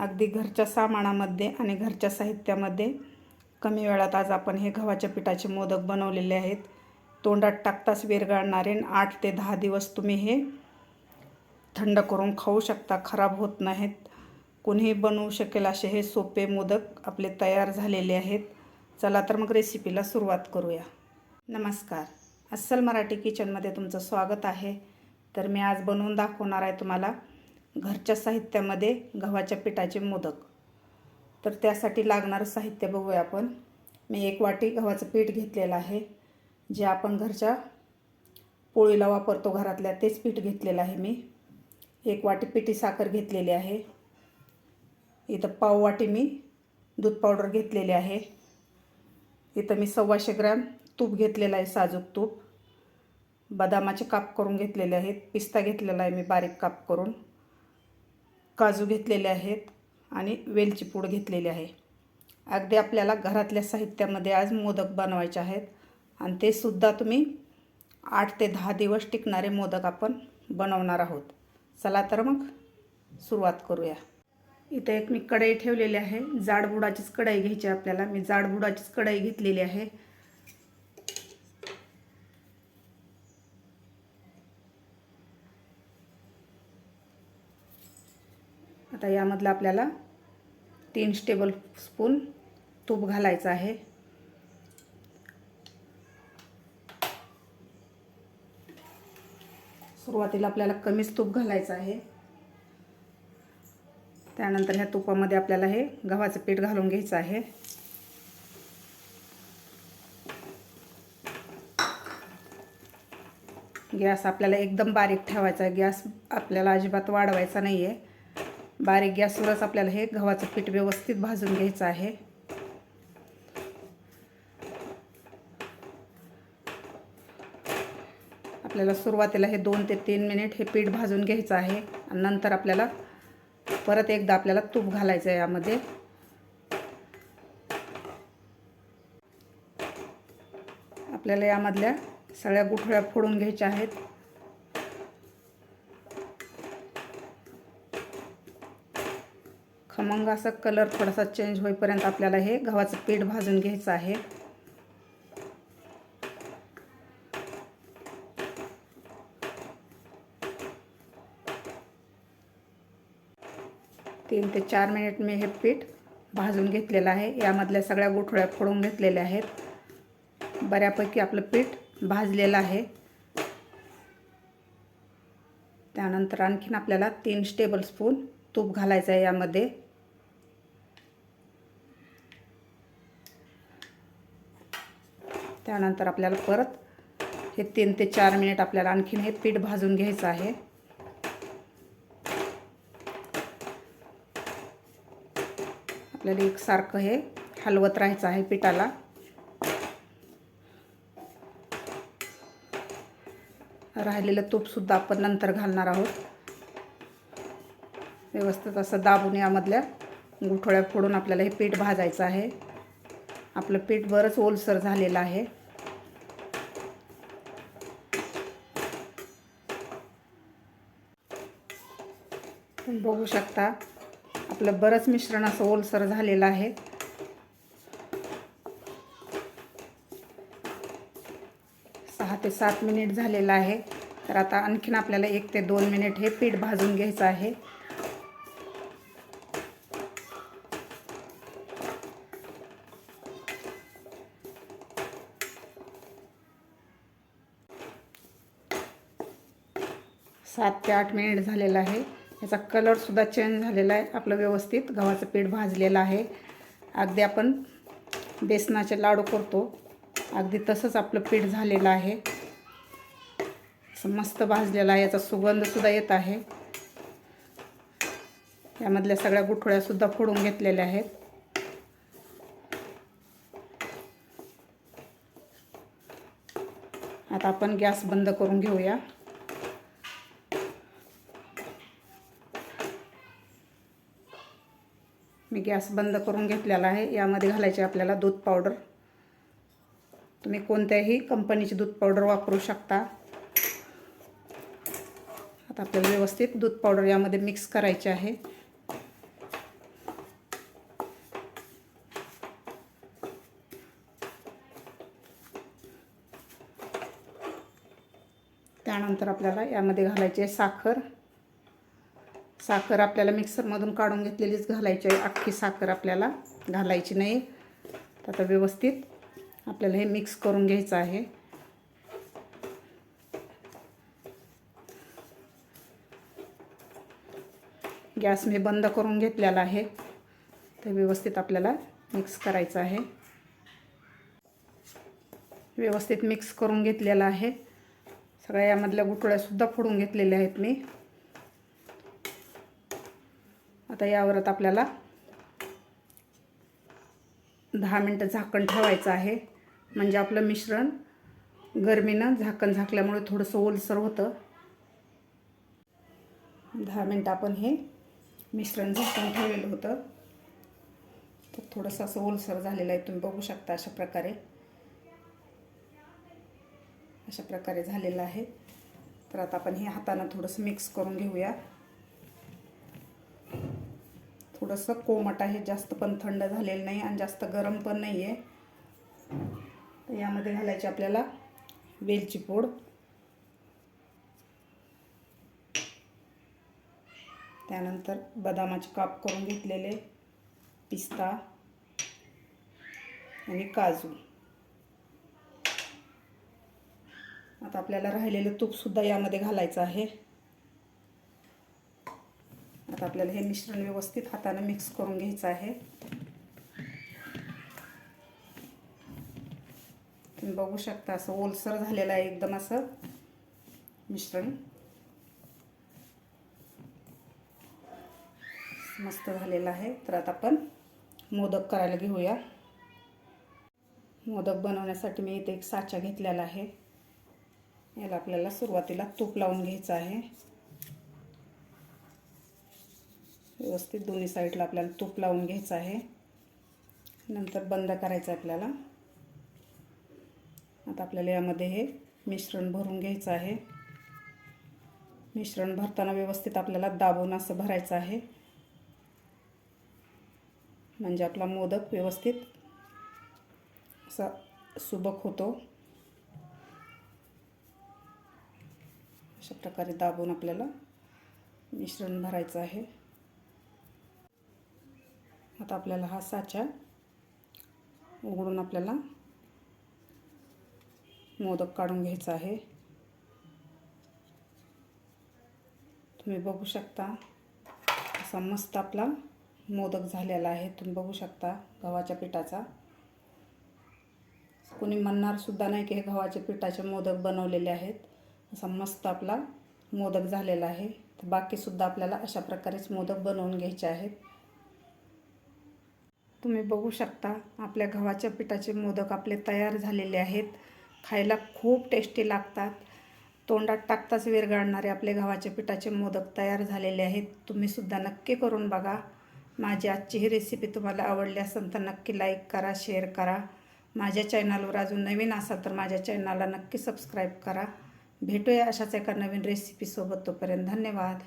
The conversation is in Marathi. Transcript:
अगदी घरच्या सामानामध्ये आणि घरच्या साहित्यामध्ये. कमी वेळात आज आपण हे गव्हाच्या पिठाचे मोदक बनवलेले आहेत. तोंडात टाकताच विरघळणारे आणि आठ ते दहा दिवस तुम्ही हे थंड करून खाऊ शकता खराब होत नाहीत. कोणीही बनवू शकेल असे हे सोपे मोदक आपले तयार झालेले आहेत. चला तर मग रेसिपीला सुरुवात करूया. नमस्कार. अस्सल मराठी किचनमध्ये तुमचं स्वागत आहे. तर मी आज बनवून दाखवणार आहे तुम्हाला घरच्या साहित्यामध्ये गव्हाच्या पिठाचे मोदक. तर त्यासाठी लागणारं साहित्य बघूया आपण. मी एक वाटी गव्हाचं पीठ घेतलेलं आहे. जे आपण घरच्या पोळीला वापरतो घरातल्या तेच पीठ घेतलेलं आहे मी. एक वाटी पिठी साखर घेतलेली आहे. इथं पाव वाटी मी दूध पावडर घेतलेली आहे. इथं मी सव्वाशे ग्रॅम तूप घेतलेलं आहे साजूक तूप. बदामाचे काप करून घेतलेले आहेत. पिस्ता घेतलेला आहे मी बारीक काप करून. काजू घेतलेले आहेत आणि वेलची पूड घेतलेली आहे. अगदी आपल्याला घरातल्या साहित्यामध्ये आज मोदक बनवायचे आहेत आणि ते सुद्धा तुम्ही आठ ते दहा दिवस टिकणारे मोदक आपण बनवणार आहोत. चला तर मग सुरुवात करूया. इथं एक मी कढई ठेवलेली आहे. जाडबुडाचीच कढई घ्यायची आपल्याला. मी जाडबुडाचीच कढई घेतलेली आहे. आता यामधलं आपल्याला तीन टेबल स्पून तूप घालायचं आहे. सुरुवातीला आपल्याला कमीच तूप घालायचं आहे. त्यानंतर ह्या तुपामध्ये आपल्याला हे गव्हाचं पीठ घालून घ्यायचं आहे. गॅस आपल्याला एकदम बारीक ठेवायचा आहे. गॅस आपल्याला अजिबात वाढवायचा नाही आहे बारीक गॅसवरच आपल्याला हे गव्हाचं पीठ व्यवस्थित भाजून घ्यायचं आहे. आपल्याला सुरुवातीला हे दोन ते तीन मिनिट हे पीठ भाजून घ्यायचं आहे आणि नंतर आपल्याला परत एकदा आपल्याला तूप घालायचं आहे यामध्ये. आपल्याला यामधल्या सगळ्या गुठळ्या फोडून घ्यायच्या आहेत. खमंग असा कलर थोडासा चेंज होईपर्यंत आपल्याला हे गव्हाचं पीठ भाजून घ्यायचं आहे. तीन ते चार मिनिट मी हे पीठ भाजून घेतलेलं आहे. यामधल्या सगळ्या गुठळ्या फोडून घेतलेल्या आहेत. बऱ्यापैकी आपलं पीठ भाजलेलं आहे. त्यानंतर आणखीन आपल्याला तीन टेबलस्पून तूप घालायचं आहे यामध्ये. त्यानंतर आपल्याला परत हे तीन ते चार मिनिट आपल्याला आणखीन हे पीठ भाजून घ्यायचं आहे. आपल्याला एकसारखं हे हलवत राहायचं आहे पिठाला. राहिलेलं तूपसुद्धा आपण नंतर घालणार आहोत. व्यवस्थित असं दाबून यामधल्या गुठोळ्या फोडून आपल्याला हे पीठ भाजायचं आहे. आपलं पीठ बरंच ओलसर झालेलं आहे. बघू शकता आपलं बरंच मिश्रण असं ओलसर झालेलं आहे. सहा ते सात मिनिट झालेलं आहे. तर आता आणखीन आपल्याला एक ते दोन मिनिट हे पीठ भाजून घ्यायचं आहे. सात ते आठ मिनिट झालेलं आहे. याचा कलरसुद्धा चेंज झालेला आहे. आपलं व्यवस्थित गव्हाचं पीठ भाजलेलं आहे. अगदी आपण बेसनाचे लाडू करतो. अगदी तसंच आपलं पीठ झालेलं आहे. असं मस्त भाजलेलं आहे. याचा सुगंधसुद्धा येत आहे. यामधल्या सगळ्या गुठळ्यासुद्धा फोडून घेतलेल्या आहेत. आता आपण गॅस बंद करून घेऊया. गॅस बंद करून घेतलेला आहे. यामध्ये घालायचे आपल्याला दूध पावडर. तुम्ही कोणत्याही कंपनीची दूध पावडर वापरू शकता. आता आपल्याला व्यवस्थित दूध पावडर यामध्ये मिक्स करायचे आहे. त्यानंतर आपल्याला यामध्ये घालायची आहे साखर. साखर आपल्याला मिक्सरमधून काढून घेतलेलीच घालायची आहे. अख्खी साखर आपल्याला घालायची नाही. आता व्यवस्थित आपल्याला हे मिक्स करून घ्यायचं आहे. गॅस मी बंद करून घेतलेला आहे. ते व्यवस्थित आपल्याला मिक्स करायचं आहे. व्यवस्थित मिक्स करून घेतलेलं आहे. सगळ्या यामधल्या गुठळ्यासुद्धा फोडून घेतलेल्या आहेत मी. आता यावरत आपल्याला दहा मिनटं झाकण ठेवायचं आहे. म्हणजे आपलं मिश्रण गरमीनं झाकण झाकल्यामुळे थोडंसं ओलसर होतं. दहा मिनटं आपण हे मिश्रण झाकून ठेवलेलं होतं. तर थोडंसं असं ओलसर झालेलं आहे. तुम्ही बघू शकता अशा प्रकारे. अशा प्रकारे झालेलं आहे. तर आता आपण हे हातानं थोडंसं मिक्स करून घेऊया. थोडंसं कोमट आहे जास्त पण थंड झालेलं नाही आणि जास्त गरम पण नाही आहे तर यामध्ये घालायची आपल्याला वेलची पूड. त्यानंतर बदामाचे काप करून घेतलेले पिस्ता आणि काजू. आता आपल्याला राहिलेलं तूपसुद्धा यामध्ये घालायचं आहे. आता आपल्याला हे मिश्रण व्यवस्थित हाताने मिक्स करून घ्यायचं आहे. तुम्ही बघू शकता असं ओलसर झालेलं आहे एकदम असं मिश्रण. मस्त झालेलं आहे. तर आता आपण मोदक करायला घेऊया. मोदक बनवण्यासाठी मी इथे एक साचा घेतलेला आहे. याला आपल्याला सुरुवातीला तूप लावून घ्यायचं आहे. व्यवस्थित दोन्ही साईडला आपल्याला तूप लावून घ्यायचं आहे. नंतर बंद करायचं आहे आपल्याला. आता आपल्याला यामध्ये हे मिश्रण भरून घ्यायचं आहे. मिश्रण भरताना व्यवस्थित आपल्याला दाबून असं भरायचं आहे. म्हणजे आपला मोदक व्यवस्थित असा सुबक होतो. अशा प्रकारे दाबून आपल्याला मिश्रण भरायचं आहे. आता आपल्याला हा साचा. उघडून आपल्याला मोदक काढून घ्यायचा आहे. तुम्ही बघू शकता असा मस्त आपला मोदक झालेला आहे. तुम्ही बघू शकता गव्हाच्या पिठाचा. कोणी म्हणणार सुद्धा नाही की हे गव्हाच्या पिठाचे मोदक बनवलेले आहेत. असा मस्त आपला मोदक झालेला आहे. तर बाकीसुद्धा आपल्याला अशा प्रकारेच मोदक बनवून घ्यायचे आहेत. तुम्ही बघू शकता आपल्या गव्हाच्या पिठाचे मोदक आपले तयार झालेले आहेत. खायला खूप टेस्टी लागतात. तोंडात टाकताच विरघळणारे आपले गव्हाच्या पिठाचे मोदक तयार झालेले आहेत. तुम्हीसुद्धा नक्की करून बघा. माझी आजची ही रेसिपी तुम्हाला आवडली असेल तर नक्की लाईक करा शेअर करा. माझ्या चॅनलवर अजून नवीन असाल तर माझ्या चॅनलला नक्की सबस्क्राईब करा. भेटूया अशाच एका नवीन रेसिपीसोबत तोपर्यंत धन्यवाद.